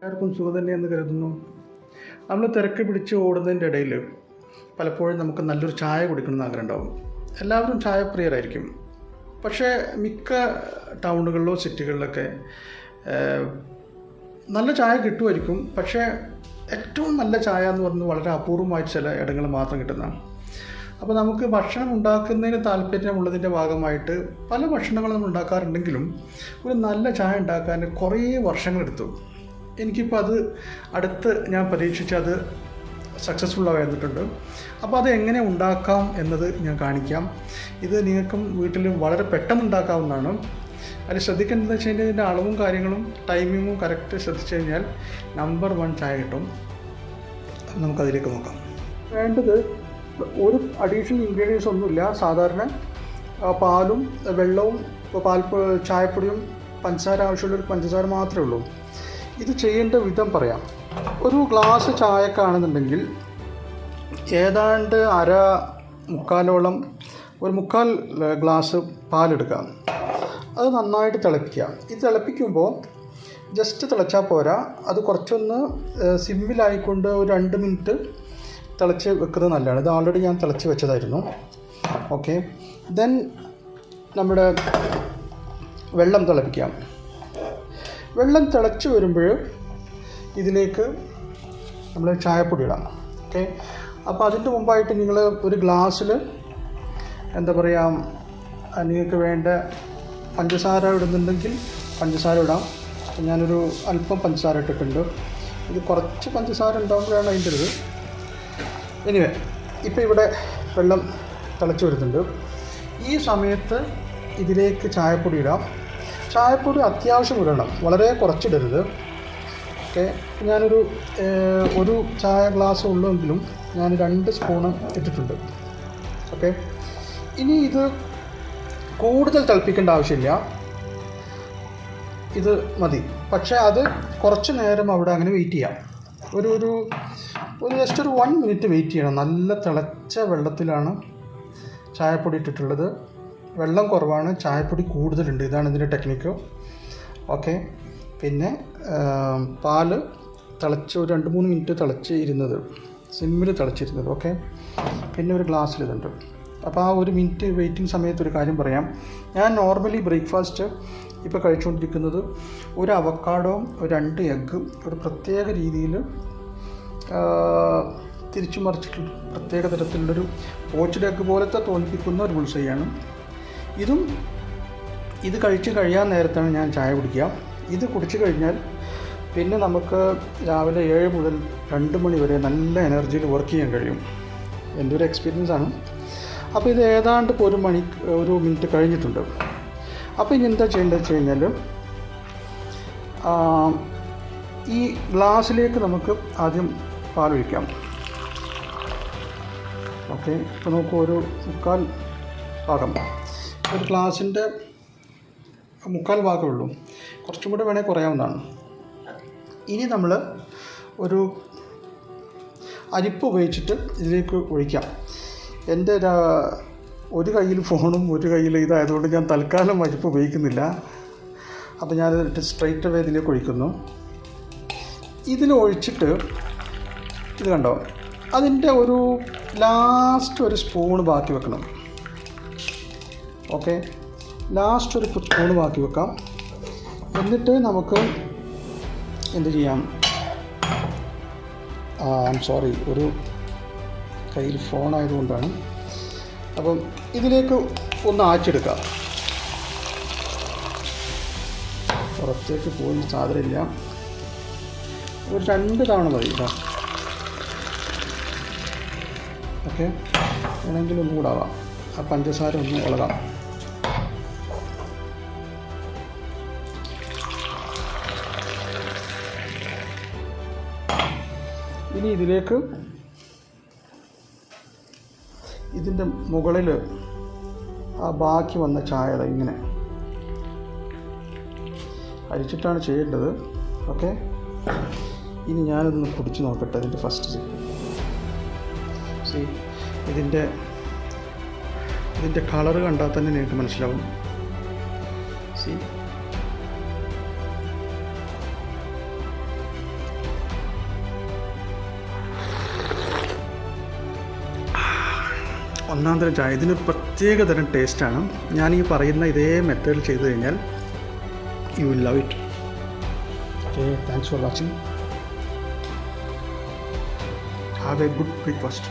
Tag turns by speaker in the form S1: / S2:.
S1: എല്ലാവർക്കും സുഖം തന്നെയെന്ന് കരുതുന്നു. നമ്മൾ തിരക്ക് പിടിച്ച് ഓടുന്നതിന്റെ ഇടയിൽ പലപ്പോഴും നമുക്ക് നല്ലൊരു ചായ കുടിക്കണമെന്ന് ആഗ്രഹം ഉണ്ടാവും എല്ലാവരും ചായപ്രിയരായിരിക്കും. പക്ഷേ മിക്ക ടൗണുകളിലോ സിറ്റികളിലൊക്കെ നല്ല ചായ കിട്ടുമായിരിക്കും. പക്ഷേ ഏറ്റവും നല്ല ചായ എന്ന് പറയുന്നത് വളരെ അപൂർവമായി ചില ഇടങ്ങൾ മാത്രം കിട്ടുന്നതാണ്. അപ്പോൾ നമുക്ക് ഭക്ഷണം ഉണ്ടാക്കുന്നതിന് താല്പര്യമുള്ളതിന്റെ ഭാഗമായിട്ട് പല ഭക്ഷണങ്ങളും നമ്മൾ ഉണ്ടാക്കാറുണ്ടെങ്കിലും ഒരു നല്ല ചായ ഉണ്ടാക്കാൻ കുറേ വർഷങ്ങളെടുത്തു. എനിക്കിപ്പോൾ അത് അടുത്ത് ഞാൻ പരീക്ഷിച്ച് അത് സക്സസ്ഫുൾ ആയിരുന്നിട്ടുണ്ട് അപ്പോൾ അത് എങ്ങനെ ഉണ്ടാക്കാം എന്നത് ഞാൻ കാണിക്കാം. ഇത് നിങ്ങൾക്കും വീട്ടിലും വളരെ പെട്ടെന്ന് ഉണ്ടാക്കാവുന്നതാണ്. അതിൽ ശ്രദ്ധിക്കേണ്ടത് വെച്ച് കഴിഞ്ഞാൽ ഇതിന്റെ അളവും കാര്യങ്ങളും ടൈമിങ്ങും കറക്റ്റ് ശ്രദ്ധിച്ചു കഴിഞ്ഞാൽ നമ്പർ വൺ ചായ കിട്ടും. നമുക്കതിലേക്ക് നോക്കാം. വേണ്ടത് ഒരു അഡീഷണൽ ഇൻഗ്രീഡിയൻസ് ഒന്നുമില്ല. സാധാരണ പാലും വെള്ളവും പാൽ ചായപ്പൊടിയും പഞ്ചസാര ആവശ്യമുള്ള ഒരു പഞ്ചസാര മാത്രമേ ഉള്ളൂ. ഇത് ചെയ്യേണ്ട വിധം പറയാം. ഒരു ഗ്ലാസ് ചായക്കാണെന്നുണ്ടെങ്കിൽ ഏതാണ്ട് അര മുക്കാലോളം ഒരു മുക്കാൽ ഗ്ലാസ് പാലെടുക്കുക അത് നന്നായിട്ട് തിളപ്പിക്കുക. ഇത് തിളപ്പിക്കുമ്പോൾ ജസ്റ്റ് തിളച്ചാൽ പോരാ. അത് കുറച്ചൊന്ന് സിമ്മിലായിക്കൊണ്ട് ഒരു രണ്ട് മിനിറ്റ് തിളച്ച് വെക്കുന്നത് നല്ലതാണ്. ഇത് ഓൾറെഡി ഞാൻ തിളച്ച് വെച്ചതായിരുന്നു. ഓക്കെ ദെൻ നമ്മുടെ വെള്ളം തിളപ്പിക്കാം. വെള്ളം തിളച്ച് വരുമ്പോൾ ഇതിലേക്ക് നമ്മൾ ചായപ്പൊടി ഇടാം. ഓക്കെ അപ്പോൾ അതിന്റെ മുമ്പായിട്ട് നിങ്ങൾ ഒരു ഗ്ലാസ്സിൽ എന്താ പറയുക നിങ്ങൾക്ക് വേണ്ട പഞ്ചസാര ഇടുന്നുണ്ടെങ്കിൽ പഞ്ചസാര ഇടാം. ഞാനൊരു അല്പം പഞ്ചസാര ഇട്ടിട്ടുണ്ട്. ഇത് കുറച്ച് പഞ്ചസാര ഉണ്ടാകുമ്പോഴാണ് അതിന്റെ ഇത്. എനിവേ ഇപ്പോൾ ഇവിടെ വെള്ളം തിളച്ച് വരുന്നുണ്ട്. ഈ സമയത്ത് ഇതിലേക്ക് ചായപ്പൊടി ഇടാം. ചായപ്പൊടി അത്യാവശ്യം ഇടണം. വളരെ കുറച്ചിടരുത്. ഓക്കെ. ഞാനൊരു ഒരു ചായ ഗ്ലാസ് ഉള്ളെങ്കിലും ഞാൻ രണ്ട് സ്പൂണ് ഇട്ടിട്ടുണ്ട്. ഓക്കെ. ഇനി ഇത് കൂടുതൽ തിളപ്പിക്കേണ്ട ആവശ്യമില്ല. ഇത് മതി. പക്ഷേ അത് കുറച്ച് നേരം അവിടെ അങ്ങനെ വെയിറ്റ് ചെയ്യാം. ഒരു ഒരു ഒരു ജസ്റ്റ് ഒരു വൺ മിനിറ്റ് വെയിറ്റ് ചെയ്യണം. നല്ല തിളച്ച വെള്ളത്തിലാണ് ചായപ്പൊടി ഇട്ടിട്ടുള്ളത്. വെള്ളം കുറവാണ് ചായപ്പൊടി കൂടുതലുണ്ട്. ഇതാണ് ഇതിന്റെ ടെക്നിക്ക് ഓക്കെ പിന്നെ പാൽ തിളച്ച് ഒരു രണ്ട് മൂന്ന് മിനിറ്റ് തിളച്ച് ഇരുന്നത് സിമ്മിൽ തിളച്ചിരുന്നത്. ഓക്കെ പിന്നെ ഒരു ഗ്ലാസ്സിൽ ഇതുണ്ട്. അപ്പോൾ ആ ഒരു മിനിറ്റ് വെയിറ്റിംഗ് സമയത്ത് ഒരു കാര്യം പറയാം. ഞാൻ നോർമലി ബ്രേക്ക്ഫാസ്റ്റ് ഇപ്പോൾ കഴിച്ചുകൊണ്ടിരിക്കുന്നത് ഒരു അവക്കാഡോയും ഒരു രണ്ട് എഗ്ഗും ഒരു പ്രത്യേക രീതിയിൽ തിരിച്ചു മറിച്ചിട്ടുള്ള പ്രത്യേക തരത്തിലുള്ളൊരു പോച്ചഡ് എഗ്ഗ് പോലത്തെ തോന്നിപ്പിക്കുന്ന ഒരു ബുൾസൈയാണ് ഇതും ഇത് കഴിച്ച് കഴിയാൻ നേരത്താണ് ഞാൻ ചായ കുടിക്കുക. ഇത് കുടിച്ചു കഴിഞ്ഞാൽ പിന്നെ നമുക്ക് രാവിലെ ഏഴ് മുതൽ രണ്ട് മണി വരെ നല്ല എനർജിയിൽ വർക്ക് ചെയ്യാൻ കഴിയും. എന്റെ ഒരു എക്സ്പീരിയൻസ് ആണ്. അപ്പോൾ ഇത് ഏതാണ്ട് ഇപ്പോൾ ഒരു മണി ഒരു മിനിറ്റ് കഴിഞ്ഞിട്ടുണ്ട്. അപ്പോൾ ഇനി എന്താ ചെയ്യേണ്ടത് വെച്ച് കഴിഞ്ഞാൽ ഈ ഗ്ലാസ്സിലേക്ക് നമുക്ക് ആദ്യം പാൽ ഒഴിക്കാം. ഓക്കെ ഇപ്പോൾ നമുക്ക് ഒരു മുക്കാൽ ഭാഗം. ഒരു ക്ലാസ്സിന്റെ മുക്കാൽ ഭാഗമേ ഉള്ളൂ. കുറച്ചും കൂടെ വേണേൽ കുറയാവുന്നതാണ്. ഇനി നമ്മൾ ഒരു അരിപ്പ് ഉപയോഗിച്ചിട്ട് ഇതിലേക്ക് ഒഴിക്കാം. എന്റെ ഒരു കയ്യിൽ ഫോണും ഒരു കയ്യിൽ ഇതായതുകൊണ്ട് ഞാൻ തൽക്കാലം അരിപ്പ് ഉപയോഗിക്കുന്നില്ല. അപ്പോൾ ഞാൻ സ്ട്രൈറ്റ് അവേ ഇതിലേക്ക് ഒഴിക്കുന്നു. ഇതിൽ ഒഴിച്ചിട്ട് ഇത് കണ്ടോ? അതിന്റെ ഒരു ലാസ്റ്റ് ഒരു സ്പൂൺ ബാക്കി വെക്കണം. ഓക്കെ. ലാസ്റ്റ് ഒരു സ്പൂൺ ബാക്കി വെക്കാം. എന്നിട്ട് നമുക്ക് എന്ത് ചെയ്യാം? ഐ എം സോറി ഒരു കയ്യിൽ ഫോൺ ആയതുകൊണ്ടാണ്. അപ്പം ഇതിലേക്ക് ഒന്ന് ആച്ചെടുക്കാം പുറത്തേക്ക് പോയി സാധനമില്ല. ഒരു രണ്ട് തവണ മതി കേട്ടോ ഓക്കെ. വേണമെങ്കിൽ ഒന്നും കൂടെ ആവാം. ആ പഞ്ചസാര ഒന്ന് ഇളകാം ഇനി ഇതിലേക്ക് ഇതിന്റെ മുകളിൽ ആ ബാക്കി വന്ന ചായ ഇങ്ങനെ അരിച്ചിട്ടാണ് ചെയ്യേണ്ടത്. ഓക്കെ? ഇനി ഞാനൊന്ന് കുടിച്ച് നോക്കട്ടെ അതിന്റെ ഫസ്റ്റ് സി ഇതിന്റെ ഇതിന്റെ കളർ കണ്ടാൽ തന്നെ നിങ്ങൾക്ക് മനസ്സിലാവും. സി ഒന്നാം തരം ചായ. ഇതിന് പ്രത്യേക തരം ടേസ്റ്റാണ് ഞാൻ ഈ പറയുന്ന ഇതേ മെത്തേഡിൽ ചെയ്തു കഴിഞ്ഞാൽ you will love it okay thanks for watching have a good breakfast